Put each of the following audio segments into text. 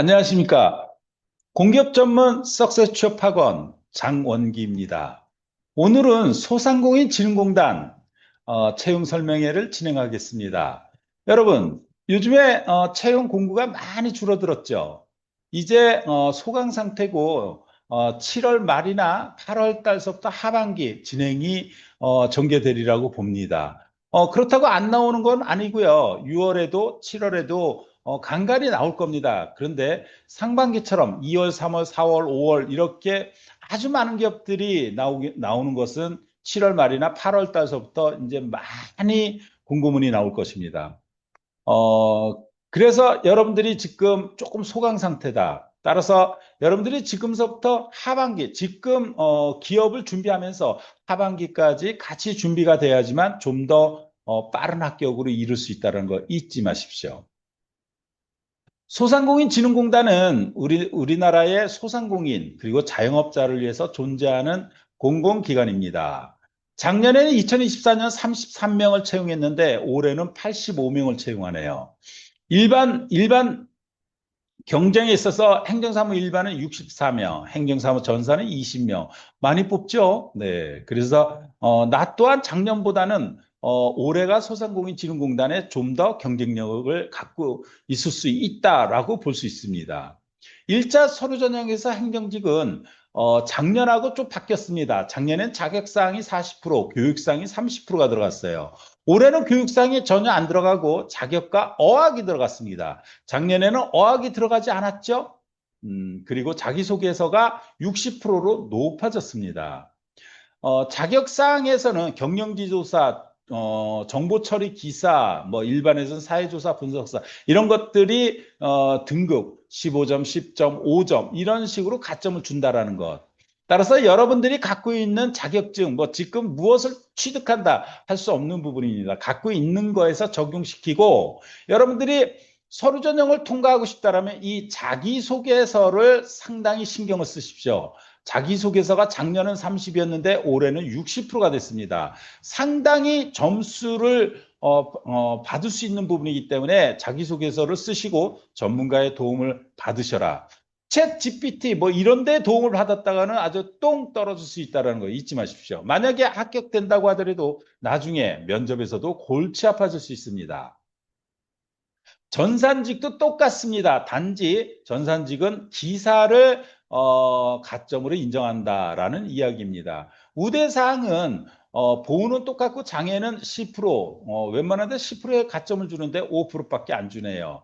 안녕하십니까. 공기업 전문 석세스 취업 학원 장원기입니다. 오늘은 소상공인 진흥공단 어, 채용 설명회를 진행하겠습니다. 여러분, 요즘에 어, 채용 공고가 많이 줄어들었죠. 이제 어, 소강 상태고 7월 말이나 8월 달서부터 하반기 진행이 전개되리라고 봅니다. 그렇다고 안 나오는 건 아니고요. 6월에도 7월에도 어, 간간히 나올 겁니다. 그런데 상반기처럼 2월, 3월, 4월, 5월 이렇게 아주 많은 기업들이 나오기, 나오는 것은 7월 말이나 8월 달서부터 이제 많이 공고문이 나올 것입니다. 어, 그래서 여러분들이 지금 조금 소강 상태다. 따라서 여러분들이 지금서부터 하반기, 지금 어, 기업을 준비하면서 하반기까지 같이 준비가 돼야지만 좀더 어, 빠른 합격으로 이룰 수 있다는 거 잊지 마십시오. 소상공인 진흥공단은 우리, 우리나라의 소상공인 그리고 자영업자를 위해서 존재하는 공공기관입니다. 작년에는 2024년 33명을 채용했는데 올해는 85명을 채용하네요. 일반, 일반 경쟁에 있어서 행정사무 일반은 64명, 행정사무 전사는 20명. 많이 뽑죠? 네. 그래서, 어, 나 또한 작년보다는 어, 올해가 소상공인진흥공단에 좀 더 경쟁력을 갖고 있을 수 있다라고 볼 수 있습니다. 1차 서류 전형에서 행정직은 어, 작년하고 좀 바뀌었습니다. 작년엔 자격사항이 40%, 교육사항이 30%가 들어갔어요. 올해는 교육사항이 전혀 안 들어가고 자격과 어학이 들어갔습니다. 작년에는 어학이 들어가지 않았죠? 음, 그리고 자기소개서가 60%로 높아졌습니다. 어, 자격사항에서는 경영지도사, 어, 정보 처리 기사, 뭐 일반에서는 사회조사 분석사 이런 것들이 어, 등급 15점, 10점, 5점 이런 식으로 가점을 준다라는 것. 따라서 여러분들이 갖고 있는 자격증, 뭐 지금 무엇을 취득한다 할 수 없는 부분입니다. 갖고 있는 거에서 적용시키고 여러분들이 서류 전형을 통과하고 싶다라면 이 자기소개서를 상당히 신경을 쓰십시오. 자기소개서가 작년은 30이었는데 올해는 60%가 됐습니다. 상당히 점수를 어, 어, 받을 수 있는 부분이기 때문에 자기소개서를 쓰시고 전문가의 도움을 받으셔라. 챗 GPT 뭐 이런 데 도움을 받았다가는 아주 똥 떨어질 수 있다는 거 잊지 마십시오. 만약에 합격된다고 하더라도 나중에 면접에서도 골치 아파질 수 있습니다. 전산직도 똑같습니다. 단지 전산직은 기사를 어, 가점으로 인정한다라는 이야기입니다. 우대사항은 어, 보호는 똑같고 장애는 10%, 어, 웬만한데 10%의 가점을 주는데 5%밖에 안 주네요.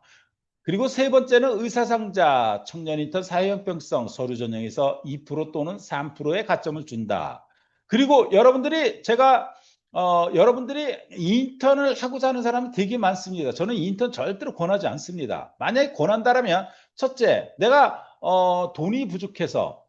그리고 세 번째는 의사상자, 청년 인턴 사회형평성 서류 전형에서 2% 또는 3%의 가점을 준다. 그리고 여러분들이 제가 어, 여러분들이 인턴을 하고자 하는 사람이 되게 많습니다. 저는 인턴 절대로 권하지 않습니다. 만약에 권한다면 첫째, 내가 어, 돈이 부족해서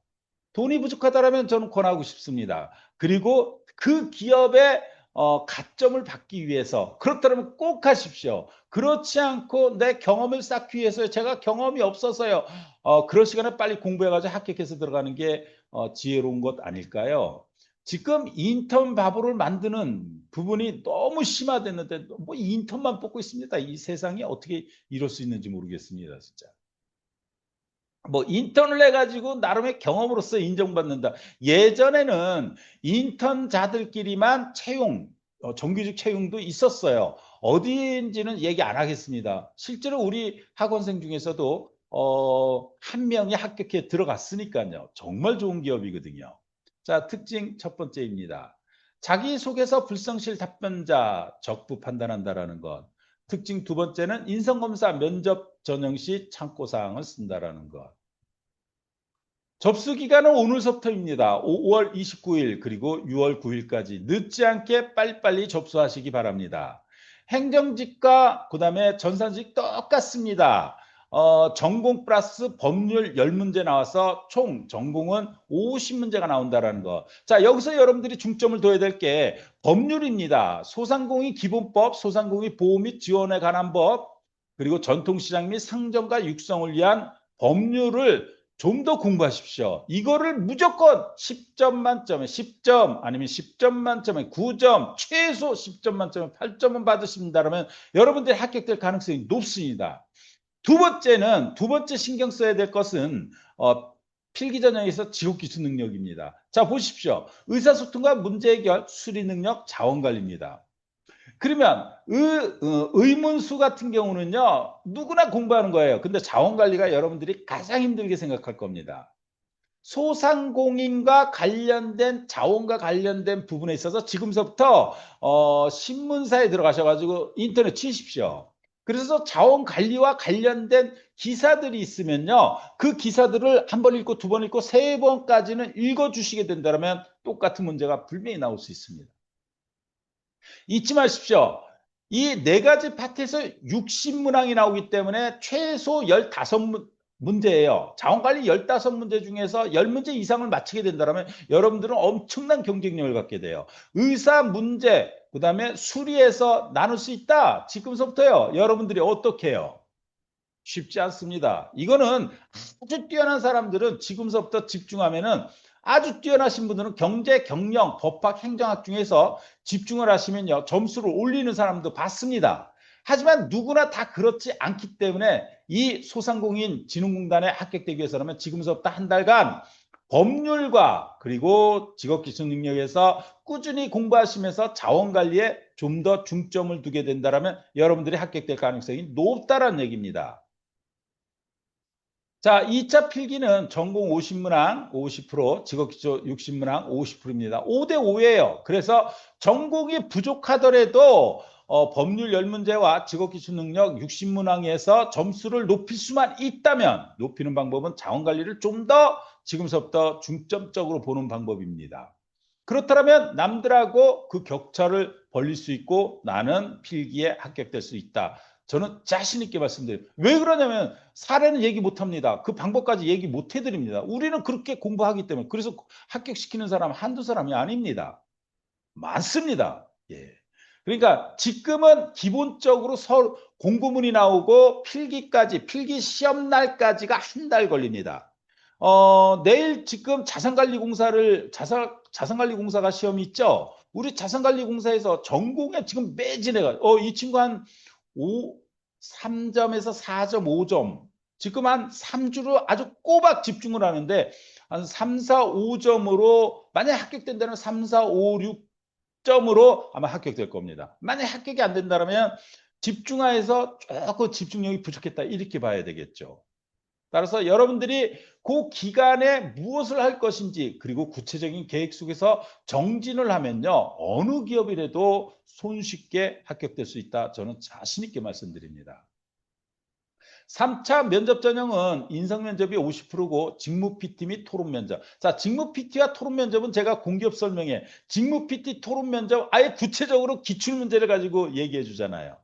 돈이 부족하다면 저는 권하고 싶습니다. 그리고 그 기업의 어, 가점을 받기 위해서 그렇다면 꼭 하십시오. 그렇지 않고 내 경험을 쌓기 위해서 제가 경험이 없어서요. 어, 그럴 시간에 빨리 공부해가지고 합격해서 들어가는 게 어, 지혜로운 것 아닐까요? 지금 인턴 바보를 만드는 부분이 너무 심화됐는데 뭐 인턴만 뽑고 있습니다. 이 세상이 어떻게 이럴 수 있는지 모르겠습니다. 진짜. 뭐 인턴을 해가지고 나름의 경험으로서 인정받는다. 예전에는 인턴 자들끼리만 채용, 어, 정규직 채용도 있었어요. 어디인지는 얘기 안 하겠습니다. 실제로 우리 학원생 중에서도 어, 한 명이 합격해 들어갔으니까요. 정말 좋은 기업이거든요. 자, 특징 첫 번째입니다. 자기소개서 불성실 답변자 적부 판단한다라는 것. 특징 두 번째는 인성검사 면접 전형 시 참고사항을 쓴다라는 것. 접수 기간은 오늘서부터입니다. 5월 29일 그리고 6월 9일까지 늦지 않게 빨리빨리 접수하시기 바랍니다. 행정직과 그 다음에 전산직 똑같습니다. 어, 전공 플러스 법률 10문제 나와서 총 전공은 50문제가 나온다는 거. 자, 여기서 여러분들이 중점을 둬야 될 게 법률입니다. 소상공인 기본법, 소상공인 보호 및 지원에 관한 법, 그리고 전통시장 및 상점과 육성을 위한 법률을 좀더 공부하십시오. 이거를 무조건 10점 만점에 10점 아니면 10점 만점에 9점 최소 10점 만점에 8점은 받으신다면 여러분들이 합격될 가능성이 높습니다. 두 번째는 두 번째 신경 써야 될 것은 어, 필기 전형에서 지속 기술 능력입니다. 자 보십시오. 의사소통과 문제 해결, 수리 능력, 자원 관리입니다. 그러면 의, 어, 의문수 같은 경우는요 누구나 공부하는 거예요. 근데 자원 관리가 여러분들이 가장 힘들게 생각할 겁니다. 소상공인과 관련된 자원과 관련된 부분에 있어서 지금서부터 어, 신문사에 들어가셔가지고 인터넷 치십시오. 그래서 자원 관리와 관련된 기사들이 있으면요. 그 기사들을 한 번 읽고 두 번 읽고 세 번까지는 읽어 주시게 된다면 똑같은 문제가 분명히 나올 수 있습니다. 잊지 마십시오. 이 네 가지 파트에서 60문항이 나오기 때문에 최소 15문, 문제예요. 자원관리 15문제 중에서 10문제 이상을 맞히게 된다면 여러분들은 엄청난 경쟁력을 갖게 돼요. 의사 문제, 그 다음에 수리해서 나눌 수 있다. 지금서부터요. 여러분들이 어떻게 해요? 쉽지 않습니다. 이거는 아주 뛰어난 사람들은 지금서부터 집중하면은 아주 뛰어나신 분들은 경제, 경영, 법학, 행정학 중에서 집중을 하시면요. 점수를 올리는 사람도 봤습니다. 하지만 누구나 다 그렇지 않기 때문에 이 소상공인 진흥공단에 합격되기 위해서라면 지금부터 한 달간 법률과 그리고 직업기술 능력에서 꾸준히 공부하시면서 자원관리에 좀 더 중점을 두게 된다면 여러분들이 합격될 가능성이 높다는 얘기입니다. 자, 2차 필기는 전공 50문항 50%, 직업기초 60문항 50%입니다. 5대 5예요. 그래서 전공이 부족하더라도 어, 법률 10문제와 직업기술 능력 60문항에서 점수를 높일 수만 있다면 높이는 방법은 자원관리를 좀더 지금서부터 중점적으로 보는 방법입니다. 그렇다면 남들하고 그 격차를 벌릴 수 있고 나는 필기에 합격될 수 있다. 저는 자신 있게 말씀드려요. 왜 그러냐면 사례는 얘기 못 합니다. 그 방법까지 얘기 못 해드립니다. 우리는 그렇게 공부하기 때문에 그래서 합격시키는 사람 한두 사람이 아닙니다. 많습니다. 예. 그러니까 지금은 기본적으로 서 공고문이 나오고 필기까지 필기 시험 날까지가 한 달 걸립니다. 어, 내일 지금 자산관리공사를 자산 자산관리공사가 시험이 있죠. 우리 자산관리공사에서 전공에 지금 매진해가 어, 이 친구 한 5, 3점에서 4.5점 지금 한 3주로 아주 꼬박 집중을 하는데 한 3, 4, 5점으로 만약 합격된다면 3, 4, 5, 6 점으로 아마 합격될 겁니다. 만약 합격이 안 된다면 집중하여서 조금 집중력이 부족했다 이렇게 봐야 되겠죠. 따라서 여러분들이 그 기간에 무엇을 할 것인지 그리고 구체적인 계획 속에서 정진을 하면요 어느 기업이라도 손쉽게 합격될 수 있다 저는 자신 있게 말씀드립니다. 3차 면접 전형은 인성 면접이 50%고 직무 PT 및 토론 면접. 자, 직무 PT와 토론 면접은 제가 공기업 설명에 직무 PT 토론 면접 아예 구체적으로 기출 문제를 가지고 얘기해 주잖아요.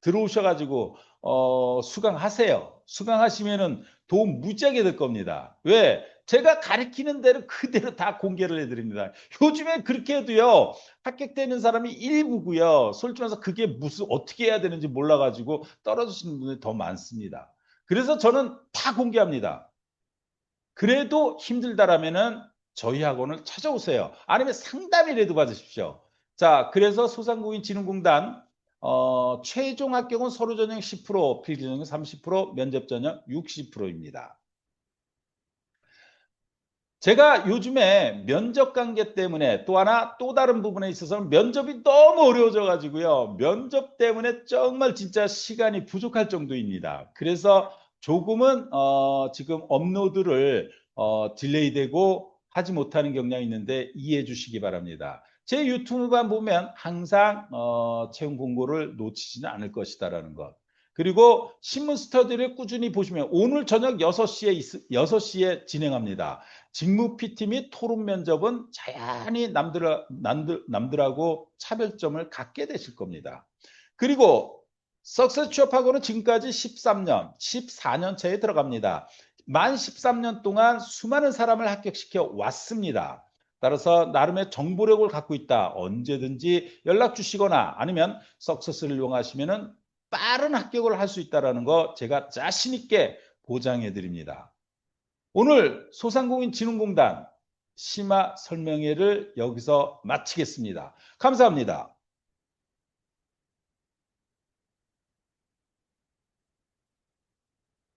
들어오셔 가지고 어, 수강하세요. 수강하시면은 도움 무지하게 될 겁니다. 왜? 제가 가르치는 대로 그대로 다 공개를 해드립니다. 요즘에 그렇게 해도요, 합격되는 사람이 일부고요. 솔직히 말해서 그게 무슨, 어떻게 해야 되는지 몰라가지고 떨어지시는 분들이 더 많습니다. 그래서 저는 다 공개합니다. 그래도 힘들다라면은 저희 학원을 찾아오세요. 아니면 상담이라도 받으십시오. 자, 그래서 소상공인 진흥공단 어, 최종 합격은 서류 전형 10%, 필기 전형 30%, 면접 전형 60%입니다. 제가 요즘에 면접 관계 때문에 또 하나 또 다른 부분에 있어서는 면접이 너무 어려워져 가지고요. 면접 때문에 정말 진짜 시간이 부족할 정도입니다. 그래서 조금은 어, 지금 업로드를 어, 딜레이되고 하지 못하는 경향이 있는데 이해해 주시기 바랍니다. 제 유튜브만 보면 항상 어, 채용 공고를 놓치지는 않을 것이다라는 것. 그리고 신문 스터디를 꾸준히 보시면 오늘 저녁 6시에 6시에 진행합니다. 직무 PT 및 토론 면접은 자연히 남들, 남들, 남들하고 차별점을 갖게 되실 겁니다. 그리고 석세스 취업하고는 지금까지 13년, 14년 차에 들어갑니다. 만 13년 동안 수많은 사람을 합격시켜 왔습니다. 따라서 나름의 정보력을 갖고 있다. 언제든지 연락 주시거나 아니면 석서스를 이용하시면 빠른 합격을 할 수 있다는 거 제가 자신 있게 보장해 드립니다. 오늘 소상공인 진흥공단 심화 설명회를 여기서 마치겠습니다. 감사합니다.